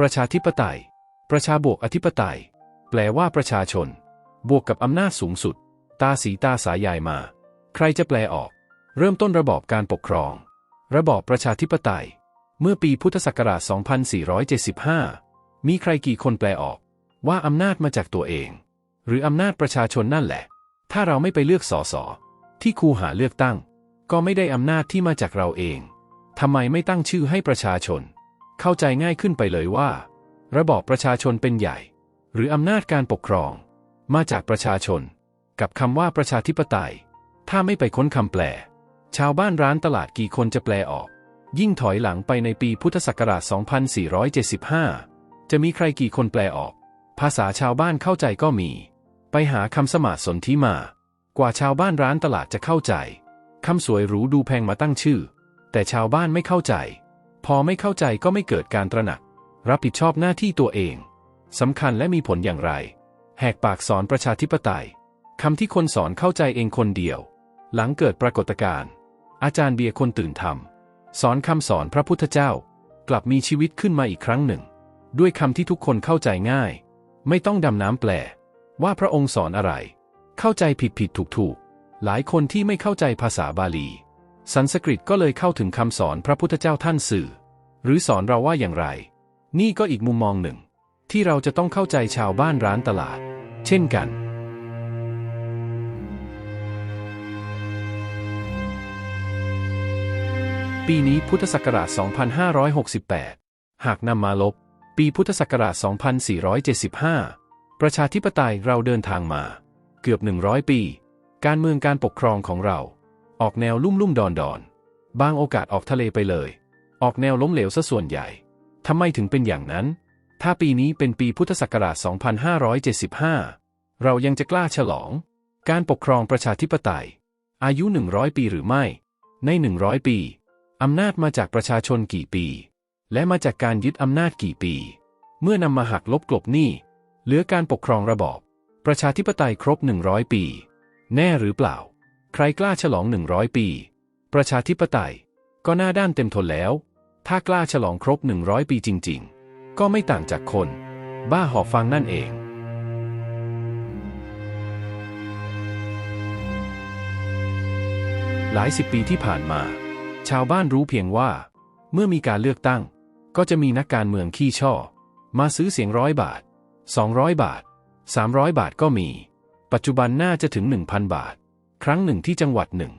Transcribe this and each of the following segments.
ประชาธิปไตย ประชาบวกอธิปไตย แปลว่าประชาชน บวกกับอำนาจสูงสุด ตาสีตาสายายมา ใครจะแปลออก เริ่มต้นระบอบการปกครอง ระบอบประชาธิปไตย เมื่อปีพุทธศักราช 2475 มีใครกี่คนแปลออก ว่าอำนาจมาจากตัวเอง หรืออำนาจประชาชนนั่นแหละ ถ้าเราไม่ไปเลือกสสที่คูหาเลือกตั้ง ก็ไม่ได้อำนาจที่มาจากเราเองทำไมไม่ตั้งชื่อให้ประชาชน เข้าใจง่ายขึ้นไปเลยว่า ระบอบประชาชนเป็นใหญ่ หรืออำนาจการปกครอง มาจากประชาชน กับคำว่าประชาธิปไตย ถ้าไม่ไปค้นคำแปล ชาวบ้านร้านตลาดกี่คนจะแปลออก ยิ่งถอยหลังไปในปีพุทธศักราช 2475 จะมีใครกี่คนแปลออก ภาษาชาวบ้านเข้าใจก็มี ไปหาคำสมาสนที่มา กว่าชาวบ้านร้านตลาดจะเข้าใจคำสวยหรูดูแพงมาตั้งชื่อ แต่ชาวบ้านไม่เข้าใจ พอไม่เข้าใจก็ไม่เกิดการตระหนัก รับผิดชอบหน้าที่ตัวเองสำคัญและมีผลอย่างไร แหกปากสอนประชาธิปไตยคำที่คนสอนเข้าใจเองคนเดียว หลังเกิดปรากฏการณ์อาจารย์เบียร์คนตื่นธรรม สอนคำสอนพระพุทธเจ้า กลับมีชีวิตขึ้นมาอีกครั้งหนึ่ง ด้วยคำที่ทุกคนเข้าใจง่าย ไม่ต้องดำน้ำแปล ว่าพระองค์สอนอะไร เข้าใจผิดผิดถูกถูกหลายคนที่ไม่เข้าใจภาษาบาลี สันสกฤตก็เลยเข้าถึงคำสอนพระพุทธเจ้าท่านสื่อ หรือสอนเราว่าอย่างไร นี่ก็อีกมุมมองหนึ่ง ที่เราจะต้องเข้าใจชาวบ้านร้านตลาด เช่นกัน ปีนี้พุทธศักราช 2568 หากนำมาลบ ปีพุทธศักราช 2475 ประชาธิปไตยเราเดินทางมา เกือบ 100 ปี การเมืองการปกครองของเรา ออกแนวลุ่มลุ่มดอนดอนบางโอกาสออกทะเลไปเลย ออกแนวล้มเหลวซะส่วนใหญ่ทำไมถึงเป็นอย่างนั้น ถ้าปีนี้เป็นปีพุทธศักราช 2575 เรายังจะกล้าฉลอง การปกครองประชาธิปไตย อายุ 100 ปีหรือไม่ ใน 100 ปีอำนาจมาจากประชาชนกี่ปี และมาจากการยึดอำนาจกี่ปี เมื่อนำมาหักลบกลบหนี้เหลือการปกครองระบอบ ประชาธิปไตยครบ 100 ปี แน่หรือเปล่า ใครกล้าฉลอง100ปี ประชาธิปไตย ก็หน้าด้านเต็มทนแล้ว ถ้ากล้าฉลองครบ100ปีจริง ๆ ก็ไม่ต่างจากคน บ้าหอบฟังนั่นเองหลายสิบปีที่ผ่านมา ชาวบ้านรู้เพียงว่า เมื่อมีการเลือกตั้ง ก็จะมีนักการเมืองขี้ช่อ มาซื้อเสียงร้อยบาท 200 บาท 300 บาทก็มี ปัจจุบันน่าจะถึง 1,000 บาท ครั้งหนึ่งที่จังหวัดหนึ่ง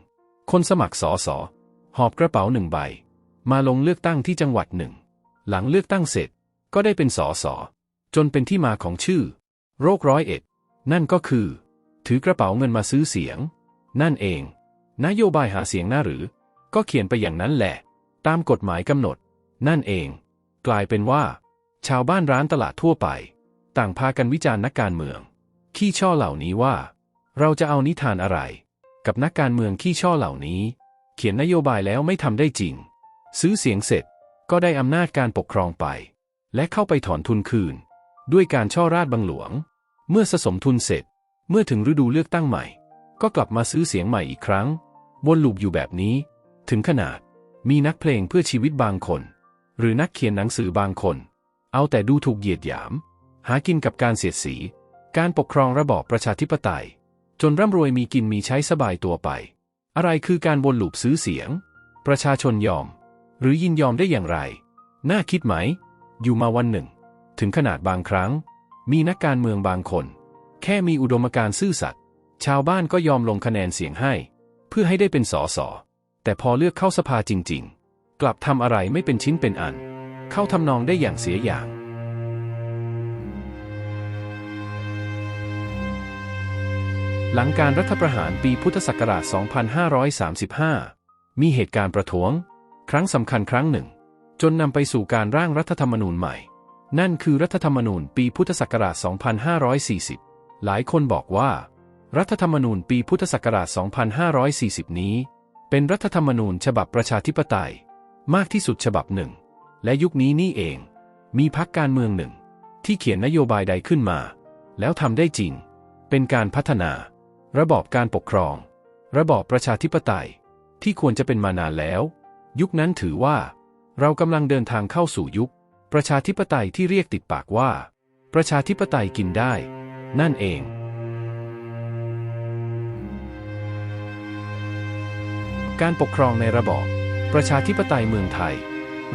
คนสมัครสอสอหอบกระเป๋าหนึ่งใบ มาลงเลือกตั้งที่จังหวัดหนึ่ง หลังเลือกตั้งเสร็จ ก็ได้เป็นสอสอจนเป็นที่มาของชื่อ โรคร้อยเอ็ด นั่นก็คือ ถือกระเป๋าเงินมาซื้อเสียง นั่นเอง นโยบายหาเสียงหน้าหรือ ก็เขียนไปอย่างนั้นแหละ ตามกฎหมายกำหนด นั่นเอง กลายเป็นว่า ชาวบ้านร้านตลาดทั่วไป ต่างพากันวิจารณ์นักการเมือง ขี้ช่อเหล่านี้ว่า เราจะเอานิทานอะไร กับนักการเมืองขี้ช่อเหล่านี้ เขียนนโยบายแล้วไม่ทำได้จริง ซื้อเสียงเสร็จก็ได้อำนาจการปกครองไป และเข้าไปถอนทุนคืน ด้วยการช่อราดบังหลวง เมื่อสะสมทุนเสร็จ เมื่อถึงฤดูเลือกตั้งใหม่ ก็กลับมาซื้อเสียงใหม่อีกครั้ง วนลูปอยู่แบบนี้ ถึงขนาดมีนักเพลงเพื่อชีวิตบางคน หรือนักเขียนหนังสือบางคน เอาแต่ดูถูกเหยียดหยาม หากินกับการเสียดสี การปกครองระบอบประชาธิปไตย จนร่ำรวยมีกินมีใช้สบายตัวไป อะไรคือการวนลูปซื้อเสียง ประชาชนยอม หรือยินยอมได้อย่างไร น่าคิดไหม อยู่มาวันหนึ่ง ถึงขนาดบางครั้ง มีนักการเมืองบางคน แค่มีอุดมการณ์ซื่อสัตย์ชาวบ้านก็ยอมลงคะแนนเสียงให้ เพื่อให้ได้เป็นสอสอแต่พอเลือกเข้าสภาจริง ๆ กลับทำอะไรไม่เป็นชิ้นเป็นอัน เข้าทำนองได้อย่างเสียอย่าง หลังการรัฐประหารปีพุทธศักราช 2535 มีเหตุการณ์ประท้วง ครั้งสำคัญครั้งหนึ่ง จนนำไปสู่การร่างรัฐธรรมนูญใหม่ นั่นคือรัฐธรรมนูญปีพุทธศักราช 2540 หลายคนบอกว่า รัฐธรรมนูญปีพุทธศักราช 2540 นี้ เป็นรัฐธรรมนูญฉบับประชาธิปไตย มากที่สุดฉบับหนึ่ง และยุคนี้นี่เอง มีพรรคการเมืองหนึ่ง ที่เขียนนโยบายใดขึ้นมา แล้วทำได้จริง เป็นการพัฒนา ระบอบการปกครอง ระบอบประชาธิปไตย ที่ควรจะเป็นมานานแล้ว ยุคนั้นถือว่า เรากำลังเดินทางเข้าสู่ยุค ประชาธิปไตยที่เรียกติดปากว่า ประชาธิปไตยกินได้ นั่นเองการปกครองในระบอบ ประชาธิปไตยเมืองไทย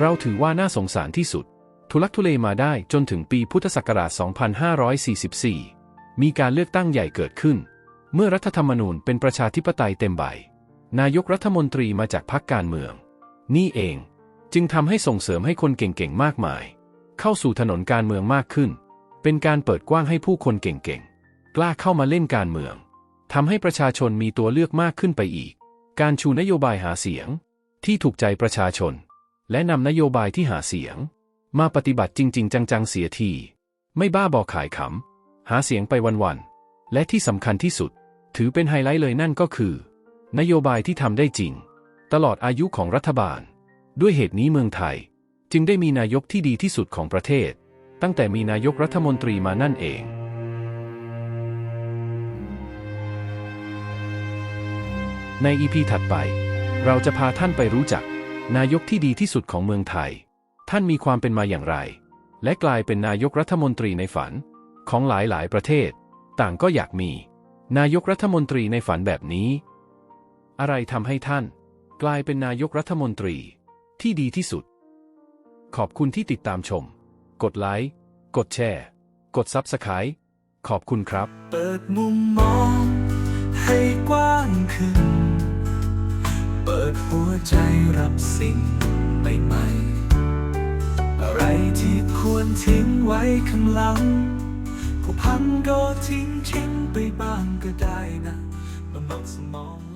เราถือว่าน่าสงสารที่สุด ทุลักทุเลมาได้จนถึงปีพุทธศักราช 2544 มีการเลือกตั้งใหญ่เกิดขึ้น เมื่อรัฐธรรมนูญเป็นประชาธิปไตยเต็มใบ นายกรัฐมนตรีมาจากพรรคการเมือง นี่เองจึงทำให้ส่งเสริมให้คนเก่งๆ มากมาย เข้าสู่ถนนการเมืองมากขึ้น เป็นการเปิดกว้างให้ผู้คนเก่งๆ กล้าเข้ามาเล่นการเมืองทำให้ประชาชนมีตัวเลือกมากขึ้นไปอีก การชูนโยบายหาเสียง ที่ถูกใจประชาชน และนำนโยบายที่หาเสียง มาปฏิบัติจริง ๆ จังๆ เสียที ไม่บ้าบอขายขำหาเสียงไปวันๆ และที่สำคัญที่สุด ถือเป็นไฮไลท์เลยนั่นก็คือ นโยบายที่ทำได้จริง ตลอดอายุของรัฐบาล ด้วยเหตุนี้เมืองไทย จึงได้มีนายกที่ดีที่สุดของประเทศ ตั้งแต่มีนายกรัฐมนตรีมานั่นเองในอีพีถัดไป เราจะพาท่านไปรู้จัก นายกที่ดีที่สุดของเมืองไทย ท่านมีความเป็นมาอย่างไร และกลายเป็นนายกรัฐมนตรีในฝัน ของหลายๆ ประเทศ ต่างก็อยากมี นายกรัฐมนตรีในฝันแบบนี้ อะไรทำให้ท่าน กลายเป็นนายกรัฐมนตรีที่ดีที่สุด ขอบคุณที่ติดตามชม กดไลค์ กดแชร์ กดซับสไคร b ์ขอบคุณครับ เปิดมุมมองให้กว้างขึ้น เปิดหัวใจรับสิ่งใหม่ๆ อะไรที่ควรทิ้งไว้ข้างหลังผู้พันก็ทิ้งทิ้ง ไปบ้างก็ได้นะมาเมาสมอง